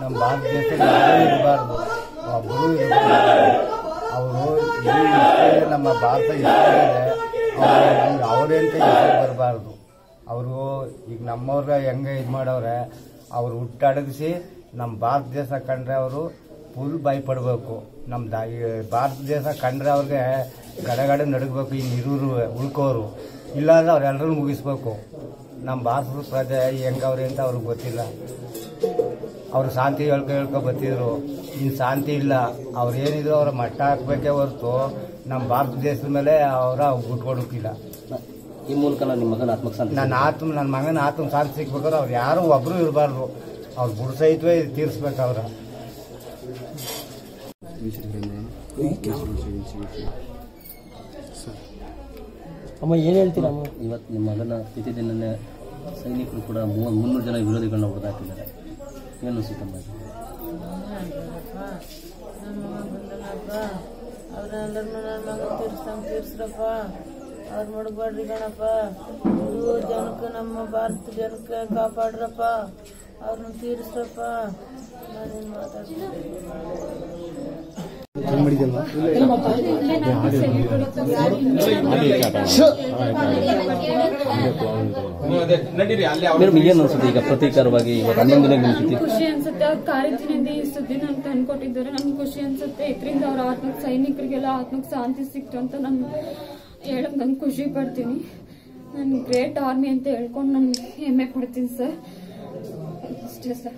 ನಮ್ಮ ಭಾರತ ದೇಶದಲ್ಲಿ ಯಾರೂ ಇರಬಾರ್ದು ಒಬ್ಬರು ಇರಬಾರ್ದು ಅವರು ಇಡೀ ಇಷ್ಟೇ ನಮ್ಮ ಭಾರತ ಅಂತ ಹೆಸರು ಬರಬಾರ್ದು. ಅವರು ಈಗ ನಮ್ಮವ್ರ ಹೆಂಗೆ ಇದು ಮಾಡವ್ರೆ, ಅವ್ರು ಹುಟ್ಟಡಗಿಸಿ ನಮ್ಮ ಭಾರತ ದೇಶ ಕಂಡ್ರೆ ಅವರು ಫುಲ್ ಭಯಪಡಬೇಕು. ನಮ್ಮ ದ ಭಾರತ ದೇಶ ಕಂಡ್ರೆ ಅವ್ರಿಗೆ ಗಡಗಡೆ ನಡಗಬೇಕು, ಈ ನಿರೂರು ಉಳ್ಕೋರು. ಇಲ್ಲಾಂದ್ರೆ ಅವ್ರೆಲ್ಲರೂ ಮುಗಿಸ್ಬೇಕು. ನಮ್ಮ ಭಾರತದ ಪ್ರಜೆ ಹೆಂಗವ್ರೆ ಅಂತ ಅವ್ರಿಗೆ ಗೊತ್ತಿಲ್ಲ. ಅವ್ರು ಶಾಂತಿ ಹೇಳ್ಕೊ ಹೇಳ್ಕೊ ಬರ್ತಿದ್ರು. ಇನ್ನು ಶಾಂತಿ ಇಲ್ಲ. ಅವ್ರು ಏನಿದ್ರು ಅವ್ರ ಮಟ್ಟ ಹಾಕ್ಬೇಕೇ ಹೊರತು ನಮ್ಮ ಭಾರತ ದೇಶದ ಮೇಲೆ ಅವರ ಬಿಟ್ಕೊಡೋಕ್ಕಿಲ್ಲ ಈ ಮೂಲಕ ನಾನು ನಿಮ್ಮ ಮಗನ ಆತ್ಮಕ್ಕೆ ನನ್ನ ಆತ್ಮ ನನ್ನ ಮಗನ ಆತ್ಮ ಶಾಂತಿ ಸಿಗ್ಬೇಕಾದ್ರೆ ಅವ್ರು ಯಾರು ಒಬ್ರು ಇರಬಾರ್ದು. ಅವ್ರು ಗುಡ್ ಸಹಿತವೇ ತೀರಿಸ್ಬೇಕು ಅವ್ರ. ಅಮ್ಮ ಏನು ಹೇಳ್ತೀರಾ ಅಮ್ಮ? ಇವತ್ತು ನಿಮ್ಮ ಮಗನ ಸ್ಥಿತಿದಿಲ್ಲೇ ಸೈನಿಕರು ಕೂಡ ಮೂವತ್ತು ಮುನ್ನೂರು ಜನ ವಿರೋಧಿಗಳನ್ನ ಹೊಡೆದಾಕಿದ್ದಾರೆ. ಏನು ಅನಿಸುತ್ತಮ್ಮ ಅವ್ರೆಲ್ಲರನ್ನು ನನ್ನ ಮಗ ತೀರ್ಸಂಗ್ ತೀರ್ಸ್ರಪ್ಪ ಅವ್ರು ಮಡಗಬೇಡ್ರಿ ಗಣಪ್ಪ ಇವು ಜನಕ್ಕೆ ನಮ್ಮ ಭಾರತ ಜನಕ್ಕೆ ಕಾಪಾಡ್ರಪ್ಪ ಅವ್ರನ್ನ ತೀರ್ಸ್ರಪ್ಪ ನಾನೇನು ಮಾತಾಡ್ತೀನಿ ಮೇಡಮ್ ಏನು ಅನ್ಸುತ್ತೆ ಈಗ ಪ್ರತೀಕಾರವಾಗಿ ಇವಾಗ ಹನ್ನೊಂದು ದಿನ ನಿಂತಿತ್ತು ಖುಷಿ ಅನ್ಸುತ್ತೆ. ಅವ್ರು ಈ ಸುದ್ದಿ ನಾನು ತಂದ್ಕೊಟ್ಟಿದ್ದಾರೆ. ನಮ್ಗೆ ಖುಷಿ ಅನ್ಸುತ್ತೆ. ಇದರಿಂದ ಅವ್ರ ಆತ್ಮಕ್ ಸೈನಿಕರಿಗೆಲ್ಲ ಆತ್ಮಕ್ ಶಾಂತಿ ಸಿಕ್ತು ಅಂತ ನಾನು ಹೇಳಕ್ ನಾನು ಖುಷಿ ಪಡ್ತೀನಿ. ನಾನು ಗ್ರೇಟ್ ಆರ್ಮಿ ಅಂತ ಹೇಳ್ಕೊಂಡು ನಾನು ಹೆಮ್ಮೆ ಪಡ್ತೀನಿ ಸರ್. ಅಷ್ಟೇ ಸರ್.